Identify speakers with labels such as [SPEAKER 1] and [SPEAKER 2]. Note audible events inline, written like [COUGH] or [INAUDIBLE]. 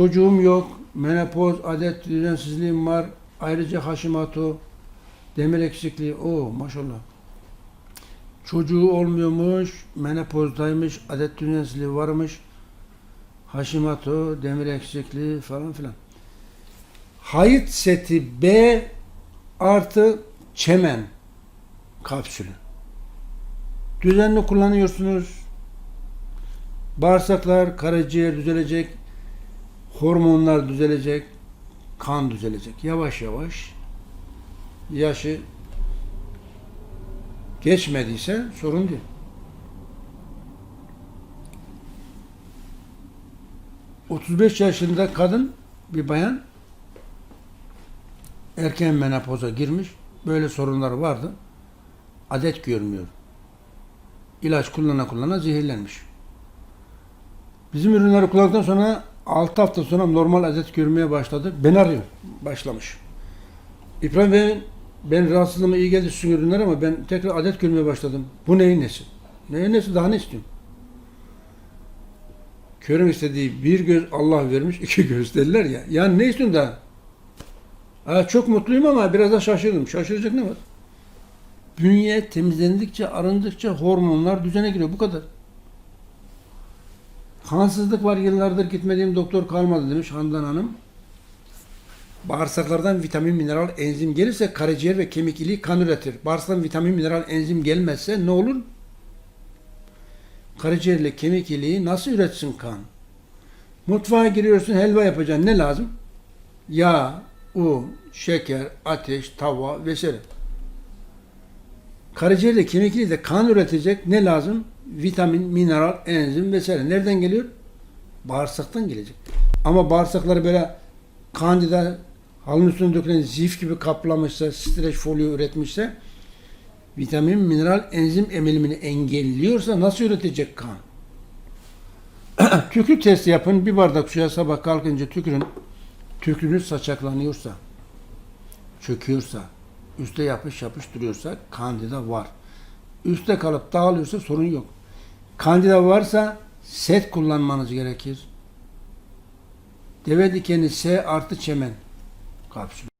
[SPEAKER 1] Çocuğum yok, menopoz, adet düzensizliğim var, ayrıca Hashimoto, demir eksikliği, o maşallah. Çocuğu olmuyormuş, menopozdaymış, adet düzensizliği varmış, Hashimoto, demir eksikliği falan filan. Hayıt seti B artı çemen kapsülü. Düzenli kullanıyorsunuz. Bağırsaklar, karaciğer düzelecek, hormonlar düzelecek, kan düzelecek. Yavaş yavaş yaşı geçmediyse sorun değil. ...35 yaşında kadın bir bayan erken menopoza girmiş. Böyle sorunları vardı. Adet görmüyor. İlaç kullana kullana zehirlenmiş. Bizim ürünleri kullandıktan sonra 6 hafta sonra normal adet görmeye başladı. Ben arıyor. Başlamış. İbrahim Bey ben rahatsızlığıma iyi geldi sizin ürünler ama ben tekrar adet görmeye başladım. Bu neyin nesi? Neyin nesi? Daha ne istiyorum? Körün istediği bir göz Allah vermiş, iki göz derler ya. Yani ne istiyorsun daha? Ha, çok mutluyum ama biraz da şaşırdım. Şaşıracak ne var? Bünye temizlendikçe, arındıkça hormonlar düzene giriyor. Bu kadar. Kansızlık var yıllardır gitmediğim doktor kalmadı demiş Handan Hanım. Bağırsaklardan vitamin, mineral, enzim gelirse karaciğer ve kemik iliği kan üretir. Bağırsaktan vitamin, mineral, enzim gelmezse ne olur? Karaciğerle kemik iliği nasıl üretsin kan? Mutfağa giriyorsun helva yapacaksın. Ne lazım? Yağ, un, şeker, ateş, tava vesaire. Karaciğerle kemik iliği de kan üretecek. Ne lazım? Vitamin, mineral, enzim vesaire. Nereden geliyor? Bağırsaktan gelecek. Ama bağırsakları böyle kandida halının üstüne dökülen zif gibi kaplamışsa, streç folyo üretmişse vitamin, mineral, enzim emilimini engelliyorsa nasıl üretecek kan? [CLEARS THROAT] Tükürük testi yapın. Bir bardak suya sabah kalkınca tükürün. Tükrünüz saçaklanıyorsa, çöküyorsa, üste yapış yapış duruyorsa kandida var. Üste kalıp dağılıyorsa sorun yok. Kandida varsa set kullanmanız gerekir. Deve dikeni S artı çemen kapsülü.